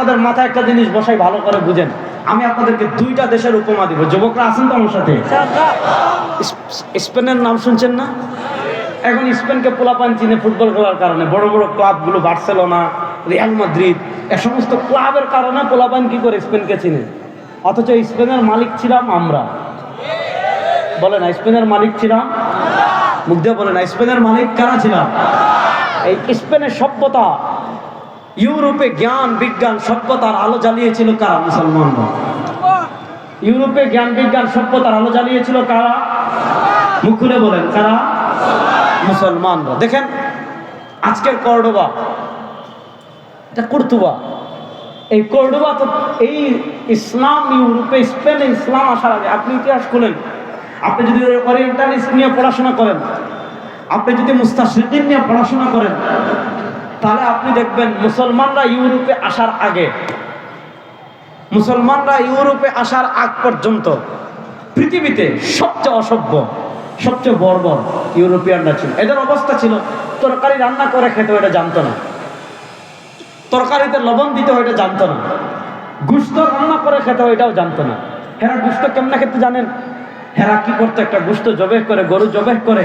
আপনাদের মাথায় একটা জিনিস বসাই ভালো করে বুঝেন। আমি আপনাদেরকে দুইটা দেশের উপমা দিব। যুবকরা আছেন তো আমার সাথে? স্পেনের নাম শুনছেন না? এখন স্পেনকে পোলাপান চিনে ফুটবল খেলার কারণে বড় বড় ক্লাবগুলো বার্সেলোনা রিয়াল মাদ্রিদ এ সমস্ত ক্লাবের কারণে পোলাপান কি করে স্পেনকে চিনে? অথচ স্পেনের মালিক ছিলাম আমরা। বলে না স্পেনের মালিক ছিলাম? মুখ দিয়ে বলে না স্পেনের মালিক কারা ছিলাম? এই স্পেনের সভ্যতা ইউরোপে জ্ঞান, বিজ্ঞান সভ্যতার আলো জ্বালিয়েছিল কারা মুসলমানরা? ইউরোপে জ্ঞান, বিজ্ঞান সভ্যতার আলো জ্বালিয়েছিল কারা? মুখ খুলে বলেন, কারা? মুসলমানরা। দেখেন, আজকের কর্ডোবা, এটা কর্তুবা। এই কর্ডোবা তো এই ইসলাম ইউরোপে, স্পেনে ইসলাম আসার আগে, আপনি ইতিহাস খুলেন। আপনি যদি ওরিয়েন্টালিস্ট নিয়ে পড়াশোনা করেন, আপনি যদি মুস্তাশিদিন নিয়ে পড়াশোনা করেন তাহলে আপনি দেখবেন মুসলমানরা ইউরোপে আসার আগে, মুসলমানরা ইউরোপে আসার আগ পর্যন্ত পৃথিবীতে সবচেয়ে অসভ্য, সবচেয়ে বর্বর ইউরোপিয়ানরা ছিল। এদের অবস্থা ছিল, তরকারি রান্না করে খেতে এটা জানতো না। তরকারিতে লবণ দিতে হয় এটা জানতো না। গুস্ত রান্না করে খেতে হয় এটাও জানতো না। হেরা গুস্ত কেমনে খেতে জানেন? হেরা কি করতো? একটা গুস্ত জবে করে, গরু জবে করে,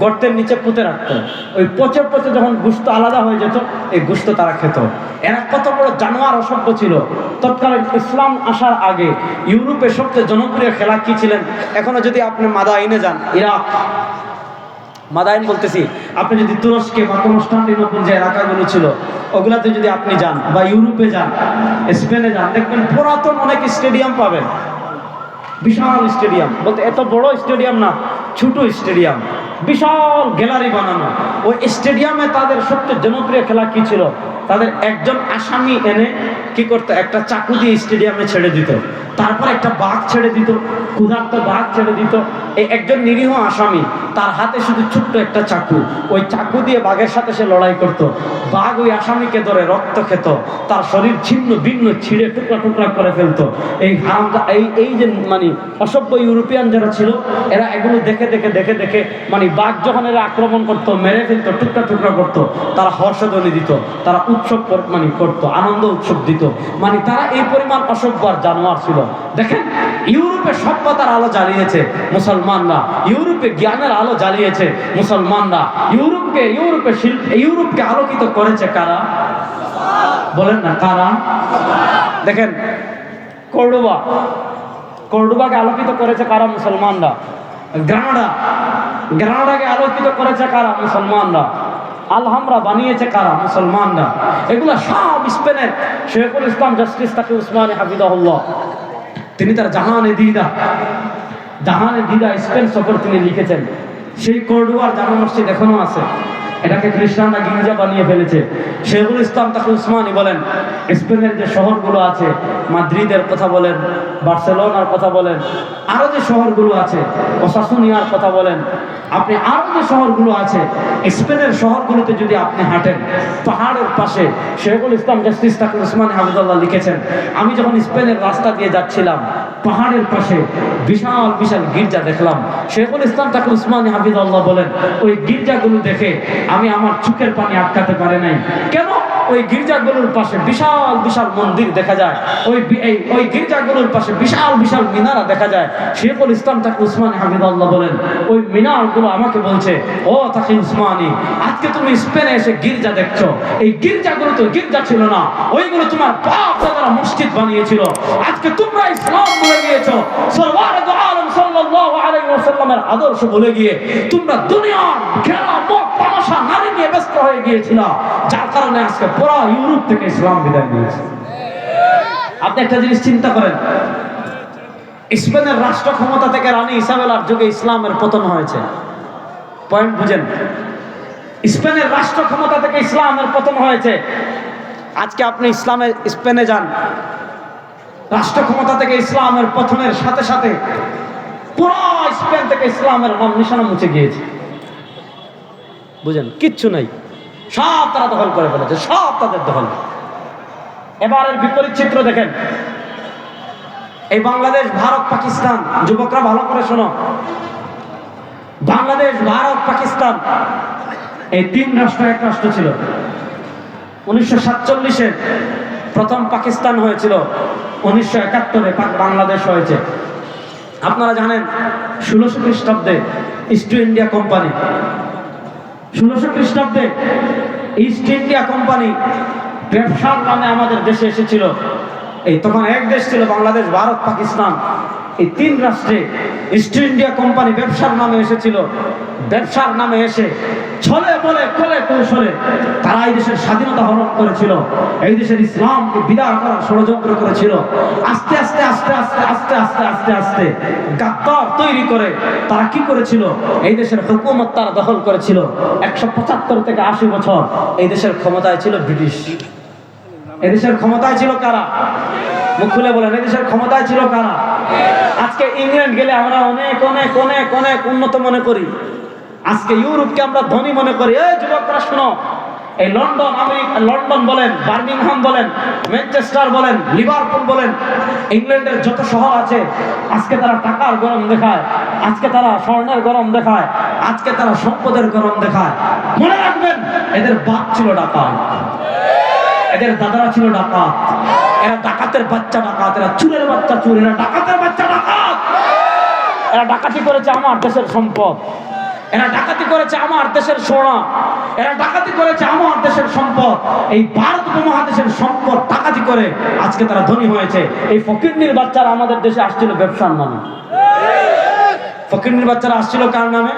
গর্তের নিচে পুঁতে রাখতো। ওই পচে পচে যখন গুস্ত আলাদা হয়ে যেত, এই গুস্ত তারা খেত। এরা কত বড় জানোয়ার অসভ্য ছিল। তৎকালীন ইসলাম আসার আগে ইউরোপে সবচেয়ে জনপ্রিয় খেলা কি ছিলেন? এখনও যদি আপনি মাদাইনে যান ইরাক মাদাইন বলতেছি, আপনি যদি তুরস্কে বা কনস্টান্টিনোপল যে এলাকাগুলো ছিল, ওগুলাতে যদি আপনি যান বা ইউরোপে যান, স্পেনে যান, দেখবেন পুরাতন অনেক স্টেডিয়াম পাবেন। বিশাল স্টেডিয়াম। বলতে এত বড় স্টেডিয়াম না, ছোট স্টেডিয়াম। বিশাল গ্যালারি বানানো। ওই স্টেডিয়ামে তাদের সবচেয়ে জনপ্রিয় খেলা কি ছিল? তাদের একজন আসামি এনে কি করতো? একটা চাকু দিয়ে স্টেডিয়ামে ছেড়ে দিত। তারপর একটা বাঘ ছেড়ে দিত, ক্ষুধার্ত বাঘ ছেড়ে দিত। এই একজন নিরীহ আসামি, তার হাতে শুধু ছোট্ট একটা চাকু। ওই চাকু দিয়ে বাঘের সাথে সে লড়াই করত। বাঘ ওই আসামিকে ধরে রক্ত খেত। তার শরীর ছিন্ন, ভিন্ন, ছিঁড়ে টুকরা টুকরা করে ফেলতো। এই হারাম এই এই যে মানে অসভ্য ইউরোপিয়ান যারা ছিল, এরা এগুলো দেখে দেখে দেখে দেখে মানে বাঘ যখন এরা আক্রমণ করতো, মেরে ফেলতো, টুকরা টুকরা করতো, তারা হর্ষধ্বনি দিত। তারা উৎসব মানে করতো, আনন্দ উৎসব দিত। মানে তারা এই পরিমাণ অসভ্য জানোয়ার ছিল। দেখেন, ইউরোপে সভ্যতার আলো জ্বালিয়েছে মুসলমানরা, ইউরোপে জ্ঞানের আলো জ্বালিয়েছে মুসলমানরা। ইউরোপকে, ইউরোপে শিল্প, ইউরোপকে আলোকিত করেছে কারা? বলেন না, কারা? দেখেন, কর্ডোবা। কর্ডোবাকে আলোকিত করেছে কারা? মুসলমানরা। গ্রানাডা। গ্রানাডাকে আলোকিত করেছে কারা? মুসলমানরা। আলহামরা বানিয়েছে কারা? মুসলমানরা। এগুলো সব স্পেনের। শেখুল ইসলাম জাস্টিস তাকে উসমান হাফিদাহুল্লাহ তিনি তার জাহানে দিদা। জাহানে দিদা স্পেন সফর তিনি লিখেছেন। সেই কর্ডুয়ার জামা মসজিদ এখনও আছে। এটাকে খ্রিস্টানরা গির্জা বানিয়ে ফেলেছে। শেখুল ইসলাম তাকে উসমানী বলেন। স্পেনের যে শহরগুলো আছে, মাদ্রিদের কথা বলেন, বার্সেলোনার কথা বলেন, আরও যে শহরগুলো আছে, ওসাসুনিয়ার কথা বলেন, আপনি আরও যে শহরগুলো আছে, স্পেনের শহরগুলোতে যদি আপনি হাঁটেন, পাহাড়ের পাশে শেখুল ইসলাম জাস্টিস তাকে উসমান হাবিদুল্লাহ লিখেছেন, আমি যখন স্পেনের রাস্তা দিয়ে যাচ্ছিলাম, পাহাড়ের পাশে বিশাল বিশাল গির্জা দেখলাম। শেখুল ইসলাম তাকে উসমান হাবিদুল্লাহ বলেন, ওই গির্জাগুলো দেখে আমি আমার চোখের পানি আটকাতে পারে নাই। কেন? ওই গির্জাগুলোর পাশে বিশাল বিশাল মন্দির দেখা যায়। ওই ওই গির্জাগুলোর পাশে বিশাল বিশাল মিনারা দেখা যায়। শেখুল ইসলাম তাকে উসমান হামিদুল্লাহ বলেন, ওই মিনারগুলো আমাকে বলছে, ও তাকে উসমানী, আজকে তুমি স্পেনে এসে গির্জা দেখছ। এই গির্জাগুলো তো গির্জা ছিল না, ওইগুলো তোমার বাপ দাদারা মসজিদ বানিয়েছিল। আজকে তোমরা ইসলাম বলে গিয়েছো সরওয়ারে আলম সাল্লাল্লাহু আলাইহি ওয়াসাল্লামের আদর্শ বলে গিয়ে তোমরা দুনিয়ার খেলা মদ, তামাশা, নারী নিয়ে ব্যস্ত হয়ে গিয়েছিল, যার কারণে আজকে পুরো ইউরোপ থেকে ইসলাম বিদায় নিয়েছে। আপনি একটা জিনিস চিন্তা করেন, স্পেনের রাষ্ট্র ক্ষমতা থেকে রানী ইসাবেলার যুগে ইসলামের পতন হয়েছে। পয়েন্ট বুঝেন, স্পেনের রাষ্ট্র ক্ষমতা থেকে ইসলামের পতন হয়েছে। আজকে আপনি ইসলামের স্পেনে যান রাষ্ট্র ক্ষমতা থেকে ইসলামের পতনের সাথে সাথে এবারের বিপরীত চিত্র দেখেন। এই বাংলাদেশ, ভারত, পাকিস্তান, যুবকরা ভালো করে শোনো। বাংলাদেশ, ভারত, পাকিস্তান, এই তিন রাষ্ট্র, এক রাষ্ট্র ছিল। উনিশশো সাতচল্লিশের প্রথম পাকিস্তান হয়েছিল, উনিশশো একাত্তরে বাংলাদেশ হয়েছে। আপনারা জানেন, ষোলোশো খ্রিস্টাব্দে ইস্ট ইন্ডিয়া কোম্পানি ষোলোশো খ্রিস্টাব্দে ইস্ট ইন্ডিয়া কোম্পানি ব্যবসার নামে আমাদের দেশে এসেছিল। এই তখন এক দেশ ছিল বাংলাদেশ, ভারত, পাকিস্তান। এই তিন রাষ্ট্রে ইস্ট ইন্ডিয়া কোম্পানি ব্যবসার নামে এসেছিল। ব্যবসার নামে এসে ছলে বলে, কলে কৌশলে তারা এই দেশের স্বাধীনতা হরণ করেছিল। এই দেশের ইসলামকে বিদায় করার ষড়যন্ত্র করেছিল। আস্তে আস্তে আস্তে আস্তে আস্তে আস্তে আস্তে আস্তে গাদ্দার তৈরি করে তারা কি করেছিল? এই দেশের হুকুমত তারা দখল করেছিল। একশো পঁচাত্তর থেকে আশি বছর এই দেশের ক্ষমতায় ছিল ব্রিটিশ। এদেশের ক্ষমতায় ছিল কারা? মুখ খুলে বলেন এদেশের ক্ষমতায় ছিল কারা? আজকে ইংল্যান্ড গেলে আমরা অনেক অনেক অনেক অনেক উন্নত মনে করি। আজকে ইউরোপকে আমরা ধনী মনে করি। এই যুবকরা শোনো, এই লন্ডন আমেরিকা লন্ডন বলেন, বার্মিংহাম বলেন, ম্যানচেস্টার বলেন, লিভারপুল বলেন, ইংল্যান্ডের যত শহর আছে, আজকে তারা টাকার গরম দেখায়, আজকে তারা স্বর্ণের গরম দেখায়, আজকে তারা সম্পদের গরম দেখায়। মনে রাখবেন, এদের বাপ ছিল ডাকায় এদের দাদারা ছিল ডাকাত। এরা ডাকাতের বাচ্চা ডাকাত এরা চুরের বাচ্চা চুর এরা ডাকাতের বাচ্চা ডাকাত। এরা ডাকাতি করেছে আমার দেশের সম্পদ। এরা ডাকাতি করেছে আমার দেশের সোনা। এরা ডাকাতি করেছে আমার দেশের সম্পদ। এই ভারত উপমহাদেশের সম্পদ ডাকাতি করে আজকে তারা ধনী হয়েছে। এই ফকিরনির বাচ্চারা আমাদের দেশে আসছিল ব্যবসার নামে। ফকিরনির বাচ্চারা আসছিল কার নামে?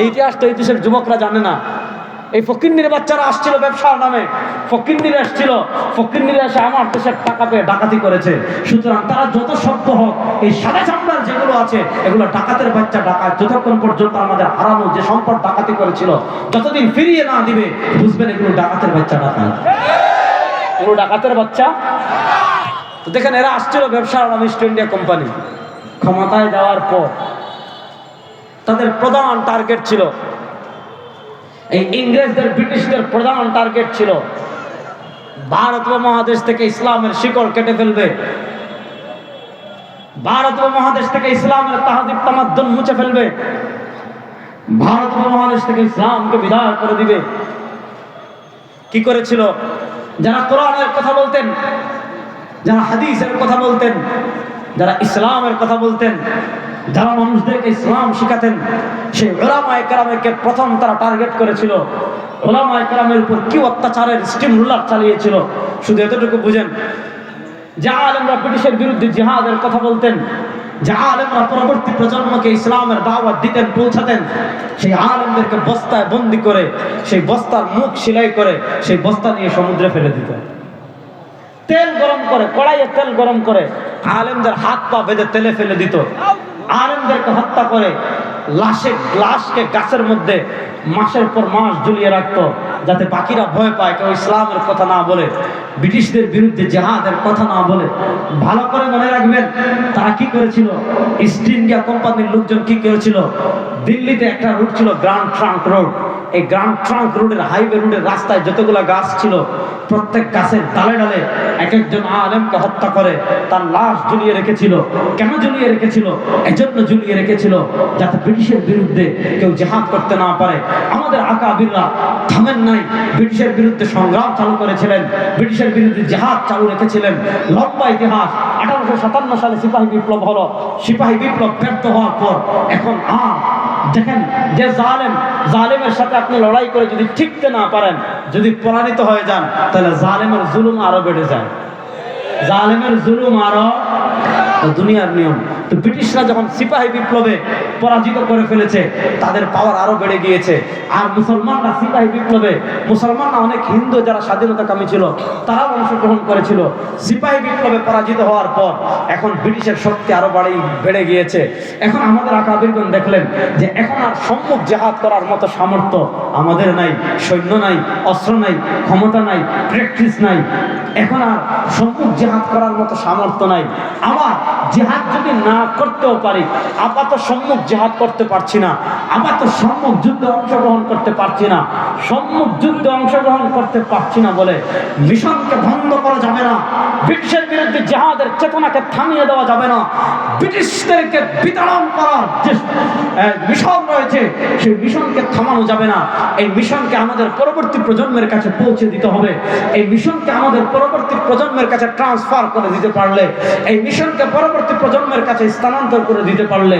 এই ইতিহাস তো এই দেশের যুবকরা জানে না। এই ফকিন্নির বাচ্চারা আসছিল ব্যবসার নামে। ফকিন্নির আসছিল। ফকিন্নির এসে আমার দেশের টাকা পেয়ে ডাকাতি করেছে। সুতরাং তারা যত সভ্য হোক, এই সাদা চামড়ার যেগুলো আছে, এগুলো ডাকাতের বাচ্চা ডাকাত, যতক্ষণ পর্যন্ত আমাদের হারানো যে সম্পদ ডাকাতি করেছিল, যতদিন ফিরিয়ে না দিবে, বুঝবেন এগুলো ডাকাতের বাচ্চা ডাকাত। এগুলো ডাকাতের বাচ্চা। তো দেখেন, এরা আসছিল ব্যবসার নামে ইস্ট ইন্ডিয়া কোম্পানি ক্ষমতায় যাওয়ার পর তাদের প্রধান টার্গেট ছিল এই ইংরেজদের, ব্রিটিশদের প্রধান টার্গেট ছিল। ভারত মহাদেশ থেকে ইসলামের শিকড় কেটে ফেলবে। ভারত উপমহাদেশ থেকে ইসলামের তাহাদিব তামাদ্দন মুছে ফেলবে। ভারত মহাদেশ থেকে ইসলামকে বিদায় করে দিবে। কি করেছিল? যারা কোরআনের কথা বলতেন, যারা হাদিসের কথা বলতেন, যারা ইসলামের কথা বলতেন যারা মানুষদেরকে ইসলাম শিখাতেন, সেই ওলামা প্রথম তারা টার্গেট করেছিল। ওলামা উপর কি অত্যাচারের স্টিম রুলার চালিয়েছিল, শুধু এতটুকু বুঝেন। যা আলেমরা ব্রিটিশের বিরুদ্ধে জিহাদের কথা বলতেন, যে আলেমরা পরবর্তী প্রজন্মকে ইসলামের দাওয়াত দিতেন, পৌঁছাতেন, সেই আলেমদেরকে বস্তায় বন্দি করে, সেই বস্তার মুখ সেলাই করে, সেই বস্তা নিয়ে সমুদ্রে ফেলে দিত। তেল গরম করে, কড়াইয়ে তেল গরম করে, আলেমদের হাত পা বেঁধে তেলে ফেলে দিত। আলেমদেরকে হত্যা করে লাশে লাশকে গাছের মধ্যে মাসের পর মাস ঝুলিয়ে রাখতো, যাতে বাকিরা ভয় পায়, কেউ ইসলামের কথা না বলে, ব্রিটিশদের বিরুদ্ধে জেহাদের কথা না বলে। ভালো করে মনে রাখবেন, তারা কি করেছিল? ইস্ট ইন্ডিয়া কোম্পানির লোকজন কি করেছিল? দিল্লিতে একটা রুট ছিল গ্রান্ড ট্রাঙ্ক রোড। এই গ্রান্ড ট্রাঙ্ক রোডের হাইওয়ে রোডের রাস্তায় যতগুলো গাছ ছিল, প্রত্যেক গাছের ডালে ডালে এক একজন আলেমকে হত্যা করে, তার লাশ ঝুলিয়ে রেখেছিল। কেন ঝুলিয়ে রেখেছিল? এজন্য ঝুলিয়ে রেখেছিল, যাতে ব্রিটিশের বিরুদ্ধে কেউ জেহাদ করতে না পারে। আমাদের আকাবিররা থামেন নাই, ব্রিটিশের বিরুদ্ধে সংগ্রাম চালু করেছিলেন, ব্রিটিশের বিরুদ্ধে জেহাদ চালু রেখেছিলেন। লম্বা ইতিহাস, আঠারোশো সাতান্ন সালে সিপাহী বিপ্লব হলো, সিপাহী বিপ্লব ব্যর্থ হওয়ার পর, এখন আর দেখেন যে জালেম, জালেমের সাথে আপনি লড়াই করে যদি ঠিকতে না পারেন, যদি পরাজিত হয়ে যান, তাহলে জালেমের জুলুম আরও বেড়ে যায়। জালেমের জুলুম আরও দুনিয়ার নিয়ম। তো ব্রিটিশরা যখন সিপাহী বিপ্লবে পরাজিত করে ফেলেছে, তাদের পাওয়ার আরও বেড়ে গিয়েছে। আর মুসলমানরা সিপাহী বিপ্লবে, মুসলমানরা অনেক হিন্দু যারা স্বাধীনতা কামী ছিল, তারাও অংশগ্রহণ করেছিল। সিপাহী বিপ্লবে পরাজিত হওয়ার পর এখন ব্রিটিশের শক্তি আরও বাড়ি, বেড়ে গিয়েছে। এখন আমাদের আকাবিরগণ দেখলেন যে এখন আর সম্মুখ জেহাদ করার মতো সামর্থ্য আমাদের নাই, সৈন্য নাই, অস্ত্র নাই, ক্ষমতা নাই, প্র্যাকটিস নাই। এখন আর সম্মুখ জেহাদ করার মতো সামর্থ্য নাই। আবার জেহাদ যদি না করতেও পারি। আপাত সম্মুখ জেহাদ করতে পারছি না। আপাত সম্মুখ যুদ্ধে অংশগ্রহণ করতে পারছি না। সম্মুখ যুদ্ধে অংশগ্রহণ করতে পারছি না বলে মিশনকে বন্ধ করা যাবে না। ব্রিটিশের বিরুদ্ধে জাহাদের চেতনাকে থামিয়ে দেওয়া যাবে না। ব্রিটিশদেরকে বিতরণ করার যে মিশন রয়েছে, সেই মিশনকে থামানো যাবে না। এই মিশনকে আমাদের পরবর্তী প্রজন্মের কাছে পৌঁছে দিতে হবে। এই মিশনকে আমাদের পরবর্তী প্রজন্মের কাছে ট্রান্সফার করে দিতে পারলে, এই মিশনকে পরবর্তী প্রজন্মের কাছে স্থানান্তর করে দিতে পারলে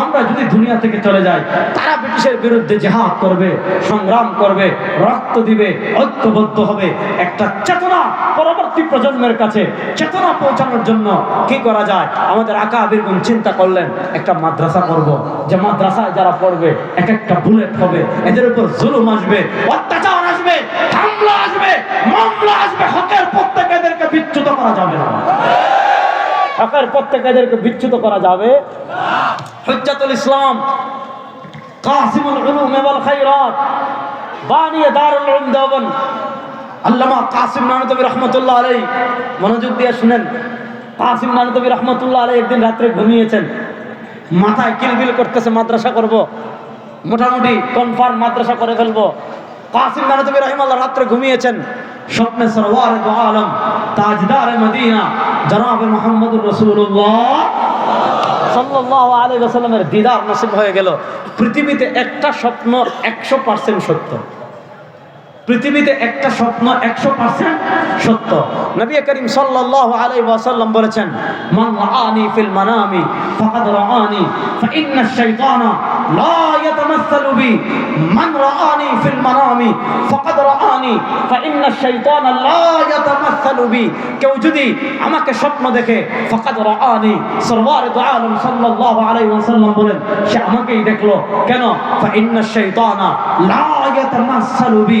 আমরা যদি দুনিয়া থেকে চলে যাই, তারা ব্রিটিশের বিরুদ্ধে জেহাদ করবে, সংগ্রাম করবে, রক্ত দিবে, ঐক্যবদ্ধ হবে। একটা চেতনা পরবর্তী প্রজন্মের কাছে চেতনা পৌঁছানোর জন্য কি করা যায়? আমাদের আকা আবিরগুন চিন্তা করলেন, একটা মাদ্রাসা করব যে মাদ্রাসায় যারা পড়বে এক একটা বুলেট হবে। এদের উপর জুলুম আসবে, অত্যাচার আসবে, হামলা আসবে, মামলা আসবে। হকের প্রত্যেক এদেরকে বিচ্যুত করা যাবে না। হকের প্রত্যেক এদেরকে বিচ্যুত করা যাবে। হজ্জাতুল ইসলাম, কাসিমুল উলুম ওয়াল খায়রাত, বানিয়ে দারুল উলুম দেওবন্দ। আল্লামা কাসিম নানতবী রহমতুল্লাহ আলাই মনোযোগ দিয়ে শুনেন। কাসিম নানতবী রহমতুল্লাহ আলাই একদিন রাত্রে ঘুমিয়েছেন। মাথায় কিলবিল করতেছে, মাদ্রাসা করব। মোটামুটি কনফার্ম মাদ্রাসা করে ফেলব। কাসিম নানতবী রহিমাল্লাহ, রাত্রে ঘুমিয়েছেন। স্বপ্নে সরওয়ার দু আলম, তাজদার মদিনা, জনাবে মোহাম্মদুর রসুল্লাহ সাল্লাল্লাহু আলাইহি ওয়াসাল্লামের দিদার নসিব হয়ে গেল। পৃথিবীতে একটা স্বপ্ন একশো পার্সেন্ট সত্য। পৃথিবীতে একটা স্বপ্ন একশো পার্সেন্ট সত্য। নবী করিম সাল্লাল্লাহু আলাইহি ওয়াসাল্লাম বলেছেন, মান রাআনি ফিল মানামি ফাকাদ রাআনি ফাইন্না আশ-শাইতানা লা ইয়াতামাসসালু বি। মান রাআনি ফিল মানামি ফাকাদ রাআনি ফাইন্না আশ-শাইতানা লা ইয়াতামাসসালু বি। কেউ যদি আমাকে স্বপ্ন দেখে, ফাকাদ রাআনি সরওয়ার দু আলম সাল্লাল্লাহু আলাইহি ওয়াসাল্লাম বলেন, সে আমাকেই দেখল। কেন? ফাইন্না আশ-শাইতানা লা ইয়াতামাসসালু বি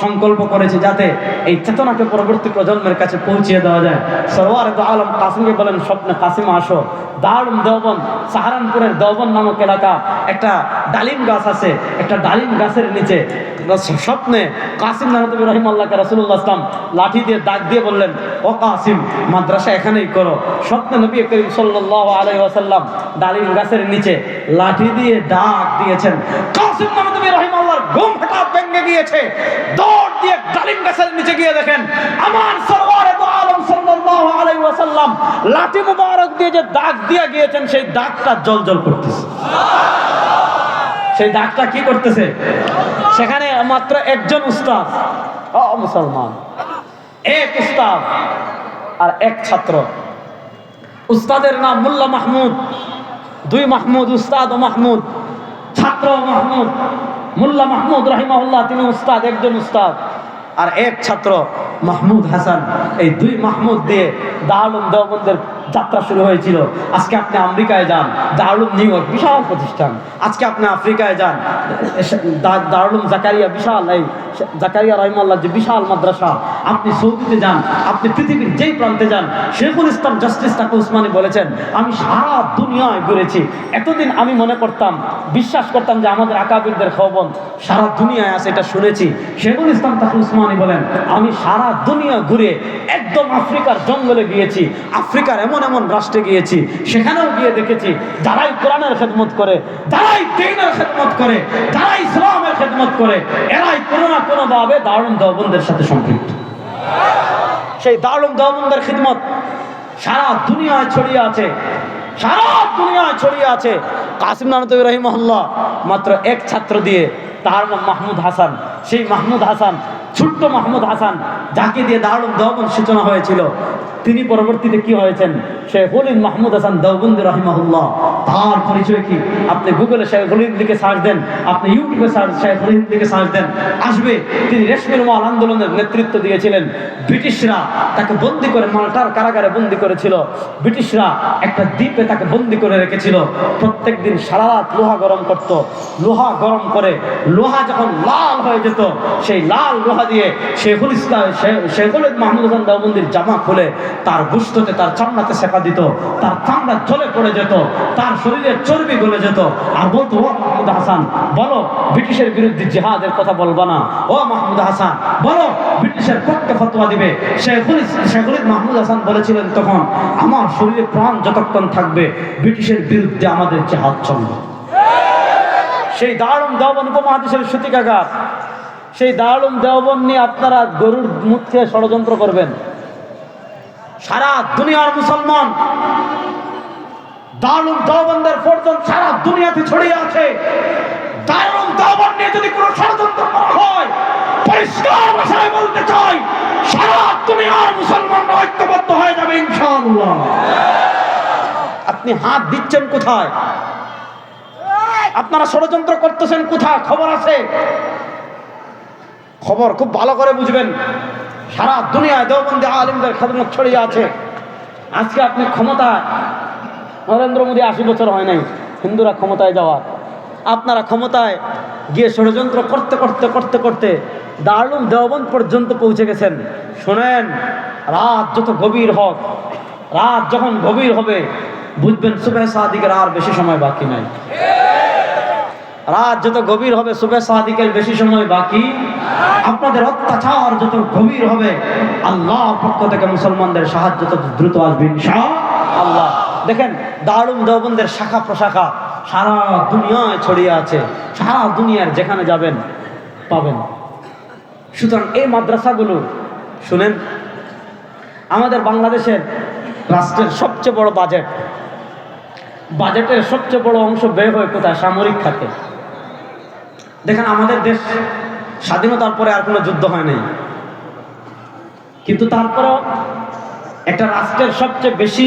সংকল্প করেছে যাতে এই চেতনাকে পরবর্তী প্রজন্মের কাছে পৌঁছিয়ে দেওয়া যায়। সরোয়ার আলম কাসিমকে বলেন, স্বপ্নে কাসিম আসো। দারুম দেওবন, সাহারানপুরের দেওবন নামক এলাকা। একটা ডালিম গাছ আছে, একটা ডালিম গাছের নিচে। স্বপ্নে কাসিম নাহতবী রহিম আল্লাহকে রসুল্লাহ ইসলাম লাঠি দিয়ে দাগ দিয়ে বললেন, ও কাসিম, মাদ্রাসা এখানেই করো। স্বপ্নে নবী করিম সাল্লাহ আলাই ওয়াসাল্লাম ডালিম গাছের নিচে লাঠি দিয়ে দাগ দিয়েছেন। কাসিম নাহতবী রহিম আল্লাহর ঘুম ভেঙে গিয়েছে। দৌড় দিয়ে ডালিম গাছের নিচে গিয়ে দেখেন আমার সরওয়ারে দো আলম সাল্লাল্লাহু আলাইহি ওয়াসাল্লাম লাঠি মুবারক দিয়ে যে দাগ দিয়ে গিয়েছেন, সেই দাগটা জলজল করতেছে। সেই দাগটা কি করতেছে? সেখানে মাত্র একজন উস্তাদ। মুসলমান। এক উস্তাদ আর এক ছাত্র। উস্তাদের নাম মোল্লা মাহমুদ। দুই মাহমুদ, উস্তাদ ও মাহমুদ, ছাত্র মাহমুদ। মোল্লা মাহমুদ রাহিমাহুল্লাহ, তিনি উস্তাদ, একজন উস্তাদ। আর এক ছাত্র মাহমুদ হাসান, এই দুই মাহমুদ দিয়ে দারুল দেওবন্দের যাত্রা শুরু হয়েছিল। আজকে আপনি আমেরিকায় যান, দারুল নিউ ইয়র্ক, বিশাল প্রতিষ্ঠান। আজকে আপনি আফ্রিকায় যান দারুল জাকারিয়া, বিশাল এই জাকারিয়া রহিমাল্লাহ যে বিশাল মাদ্রাসা। আপনি সৌদিতে যান, আপনি পৃথিবীর যেই প্রান্তে যান, শেখুল ইসলাম জাস্টিস তাকে উসমানী বলেছেন, আমি সারা দুনিয়ায় ঘুরেছি। এতদিন আমি মনে করতাম, বিশ্বাস করতাম যে আমাদের আকাবিরদের খবর সারা দুনিয়ায় আছে, এটা শুনেছি। শেখুল ইসলাম তাকে উসমানী বলেন, আমি সারা দুনিয়া ঘুরে একদম আফ্রিকার জঙ্গলে গিয়েছি। আফ্রিকার এমন এমন এমন রাষ্ট্রে গিয়েছি, সেখানেও গিয়ে দেখেছি যারাই কোরআনের খেদমত করে, যারাই দিনের খেদমত করে যারা ইসলামের খেদমত করে, এরাই কোনো না কোনো ভাবে দারুণ দেওবন্দের সাথে সম্পৃক্ত। সেই দারুণ দেওবন্দের খিদমত সারা দুনিয়ায় ছড়িয়ে আছে, সারা দুনিয়ায় ছড়িয়ে আছে। কাসিম নানদ রহিমহল্লা মাত্র এক ছাত্র দিয়ে তার নাম মাহমুদ হাসান, সেই মাহমুদ হাসান, ছোট্ট মাহমুদ হাসান, যাকে দিয়ে দারুণ দেওবন সূচনা হয়েছিল। তিনি পরবর্তীতে কি হয়েছেন? শেখ হলিদ মাহমুদ হাসান দেওবন্দি রহিমাহুল্লাহ। তার পরিচয় কি? আপনি গুগলে শেখ হলিদ লিখে সার্চ দেন, আপনি ইউটিউবে সার্চ শেখ হলিদ লিখে সার্চ দেন, আসবে। তিনি রেশমির মাল আন্দোলনের নেতৃত্ব দিয়েছিলেন। ব্রিটিশরা তাকে বন্দি করে, মাল্টার কারাগারে বন্দি করেছিল। ব্রিটিশরা একটা দ্বীপে তাকে বন্দি করে রেখেছিল। প্রত্যেক দিন সারা রাত লোহা গরম করত। লোহা গরম করে লোহা যখন লাল হয়ে যেত, সেই লাল লোহা দিয়ে শেখুল ইসলাম শেখুল মাহমুদ হাসান দেওবন্দির জামা খুলে তার গুস্ততে তার চামড়াতে শেখা দিত, তার চামড়া জলে পড়ে যেত, তার শরীরের চর্বি গলে যেত। আর বলতো, ও মাহমুদ হাসান, বলো, ব্রিটিশের বিরুদ্ধে জিহাদের কথা বলবা না। ও মাহমুদ হাসান, বলো, ব্রিটিশের পক্ষে ফতোয়া দিবে। শেখুল শেখুল মাহমুদ হাসান বলেছিলেন তখন, আমার শরীরে প্রাণ যতক্ষণ থাকবে, ব্রিটিশের বিরুদ্ধে আমাদের জেহাদ চলবে। সেই দারুণ দেওবন উপমহাদেশের সূতিকাগার সেই দারুণ দেওবন নিয়ে আপনারা গরুর মুখ ষড়যন্ত্র করবেন। সারা দুনিয়ার মুসলমান দারুণ দেওবন্দের পর্যন্ত সারা দুনিয়াতে ছড়িয়ে আছে। দারুণ দেওবন নিয়ে যদি কোনো ষড়যন্ত্র করা হয়, পরিষ্কার ভাষায় বলতে চাই, সারা দুনিয়ার মুসলমানরা ঐক্যবদ্ধ হয়ে যাবে ইনশাআল্লাহ। আপনি হাত দিচ্ছেন কোথায়? আপনারা ষড়যন্ত্র করতেছেন কোথায়? খবর আছে? খবর খুব ভালো করে বুঝবেন। সারা দুনিয়ায় দেওবন্দি আলিমদের খেদমত ছড়িয়ে আছে। আজকে আপনি ক্ষমতায়, নরেন্দ্র মোদী আশি বছর হয় নাই, হিন্দুরা ক্ষমতায় যাওয়ার। আপনারা ক্ষমতায় গিয়ে ষড়যন্ত্র করতে করতে করতে করতে দারুণ দেওবন্দ পর্যন্ত পৌঁছে গেছেন। শোনেন, রাত যত গভীর হোক, রাত যখন গভীর হবে, বুঝবেন সুবে সাদিকের আর বেশি সময় বাকি নাই। রাত যত গভীর হবে, সুবে সাদিকের বেশি সময় বাকি। আপনাদের অত্যাচার যত গভীর হবে আল্লাহর পক্ষ থেকে মুসলমানদের সাহায্য তত দ্রুত আসবে আল্লাহ দেখেন দারুম দেওবন্দের শাখা প্রশাখা সারা দুনিয়ায় ছড়িয়ে আছে। সারা দুনিয়ার যেখানে যাবেন, পাবেন। সুতরাং এই মাদ্রাসাগুলো, শুনেন, আমাদের বাংলাদেশের রাষ্ট্রের সবচেয়ে বড় বাজেট। বাজেটের সবচেয়ে বড় অংশ ব্যয় হয় কোথায়? সামরিক খাতে। দেখেন, আমাদের দেশ স্বাধীনতার পরে আর কোনো যুদ্ধ হয় নাই। কিন্তু তারপরেও একটা রাষ্ট্রের সবচেয়ে বেশি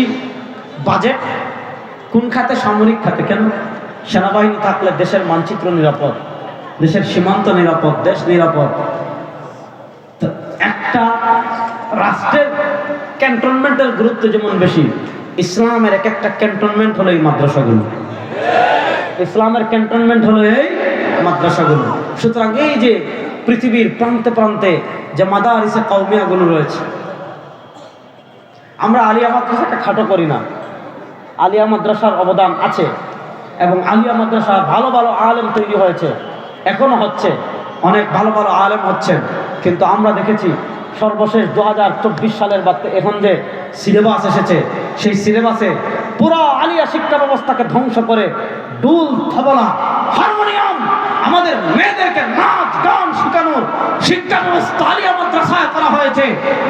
বাজেট কোন খাতে? সামরিক খাতে। কেন? সেনাবাহিনী থাকলে দেশের মানচিত্র নিরাপদ, দেশের সীমান্ত নিরাপদ, দেশ নিরাপদ। একটা রাষ্ট্রের ক্যান্টনমেন্টের গুরুত্ব যেমন বেশি, ইসলামের এক একটা ক্যান্টনমেন্ট হলো এই মাদ্রাসাগুলো। ইসলামের ক্যান্টনমেন্ট হলো এই মাদ্রাসাগুলো। সুতরাং এই যে পৃথিবীর প্রান্তে প্রান্তে যে মাদারিসে কৌমিয়াগুলো রয়েছে, আমরা আলিয়া মাদ্রাসাকে খাটো করি না। আলিয়া মাদ্রাসার অবদান আছে এবং আলিয়া মাদ্রাসা ভালো ভালো আলেম তৈরি হয়েছে। এখনও হচ্ছে, অনেক ভালো ভালো আলেম হচ্ছেন। কিন্তু আমরা দেখেছি, সর্বশেষ দু হাজার চব্বিশ সালের বাদ এখন যে সিলেবাস এসেছে, সেই সিলেবাসে পুরো আলিয়া শিক্ষা ব্যবস্থাকে ধ্বংস করে ডুল থবলা, হারমোনিয়াম আমাদের মেয়েদেরকে নাচ, গান শেখানোর শিক্ষা ব্যবস্থা আলিয়া মাদ্রাসায় করা হয়েছে।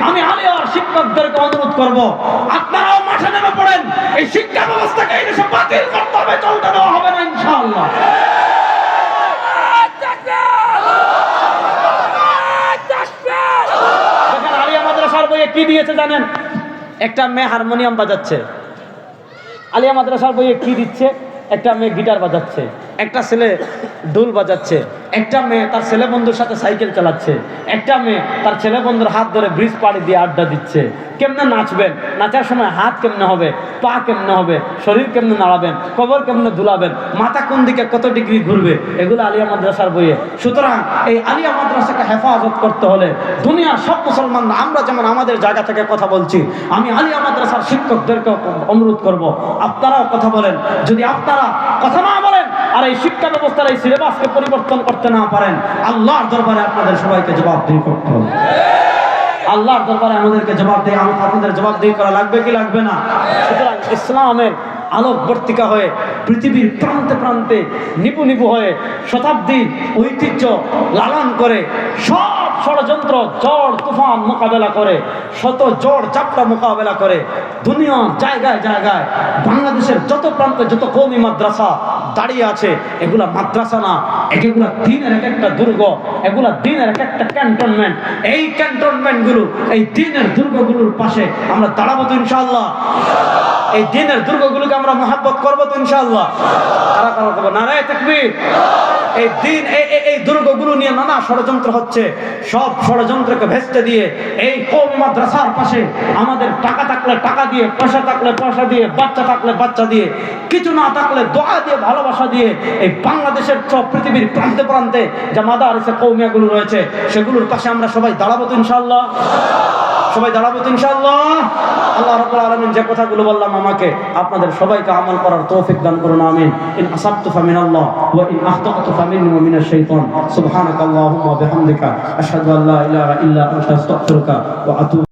আমি আলিয়ার শিক্ষকদেরকে অনুরোধ করব, আপনারাও মাঠে নেমে পড়েন। এই শিক্ষা ব্যবস্থাকে এই দেশে বাতিল করতে হবে, চলতে দেওয়া হবে না, ইনশাআল্লাহ। দিয়েছে জানেন? একটা মেয়ে হারমোনিয়াম বাজাচ্ছে। আলিয়া মাদ্রাসার বইয়ে কি দিচ্ছে? একটা মেয়ে গিটার বাজাচ্ছে একটা ছেলে ডুল বাজাচ্ছে একটা মেয়ে তার ছেলে বন্ধুর সাথে সাইকেল চালাচ্ছে। একটা মেয়ে তার ছেলে বন্ধুর হাত ধরে ব্রিজ পাড়ি দিয়ে আড্ডা দিচ্ছে। কেমনে নাচবেন? নাচার সময় হাত কেমনে হবে? পা কেমনে হবে? শরীর কেমনে নাড়াবেন? কবর কেমনে দুলাবেন মাথা কোন দিকে কত ডিগ্রি ঘুরবে? এগুলো আলিয়া মাদ্রাসার বইয়ে। সুতরাং এই আলিয়া মাদ্রাসাকে হেফাজত করতে হলে দুনিয়ার সব মুসলমান, আমরা যেমন আমাদের জায়গা থেকে কথা বলছি, আমি আলিয়া মাদ্রাসার শিক্ষকদেরকে অনুরোধ করব, আপনারাও কথা বলেন। যদি আপনারা কথা না বলেন, আর এই শিক্ষা ব্যবস্থার এই সিলেবাসকে পরিবর্তন করতে না পারেন, আল্লাহর দরবারে আপনাদের সবাইকে জবাবদিহি করতে হবে। আল্লাহর দরবারে আমাদেরকে জবাব দিয়ে, আমি আপনাদের জবাবদিহি করা লাগবে কি লাগবে না? সুতরাং ইসলামের আলোকবর্তিকা হয়ে, পৃথিবীর প্রান্তে প্রান্তে নিপু নিপু হয়ে শতাব্দী ঐতিহ্য লালন করে সব ষড়যন্ত্র জড় তুফান মোকাবেলা করে, শত ঝড় চাপটা মোকাবেলা করে দুনিয়ার জায়গায় জায়গায়, বাংলাদেশের যত প্রান্তে যত কৌমি মাদ্রাসা দাঁড়িয়ে আছে, এগুলা মাদ্রাসা না, এগুলা দিনের এক একটা দুর্গ, এগুলা দিনের এক একটা ক্যান্টনমেন্ট, এই ক্যান্টনমেন্টগুলো, এই দিনের দুর্গগুলোর পাশে আমরা দাঁড়াবো তো ইনশাআল্লাহ। এই দিনের দুর্গগুলোকে আমরা মহাব্বত করব তো ইনশাআল্লাহ। কারা কারা নারায় তাকবীর। এই দিন, এই দুর্গগুলো নিয়ে নানা ষড়যন্ত্র হচ্ছে। সব ষড়যন্ত্রকে ভেস্তে দিয়ে এই কৌমি মাদ্রাসার পাশে আমাদের টাকা থাকলে টাকা দিয়ে, পয়সা থাকলে পয়সা দিয়ে, বাচ্চা থাকলে বাচ্চা দিয়ে, কিছু না থাকলে দোয়া দিয়ে, ভালোবাসা দিয়ে এই বাংলাদেশের সব পৃথিবীর প্রান্তে প্রান্তে যে মাদারিসে কৌমিয়াগুলো রয়েছে, সেগুলোর পাশে আমরা সবাই দাঁড়াবো তো ইনশাআল্লাহ। সবাই দাঁড়াবো ইনশাআল্লাহ। আল্লাহ রাব্বুল আলামিন যে কথাগুলো বললাম আমাকে, আপনাদের সবাইকে আমল করার তৌফিক দান করুন, আমিন। ইন আসাবতু ফামিনাল্লাহ ওয়া ইন আখতাতু ফামিন্নি মিনাশ শাইতান। সুবহানাকাল্লাহুম্মা বিহামদিকা, আশহাদু আল্লা ইলাহা ইল্লা আনতা, আস্তাগফিরুকা ওয়া আতুবু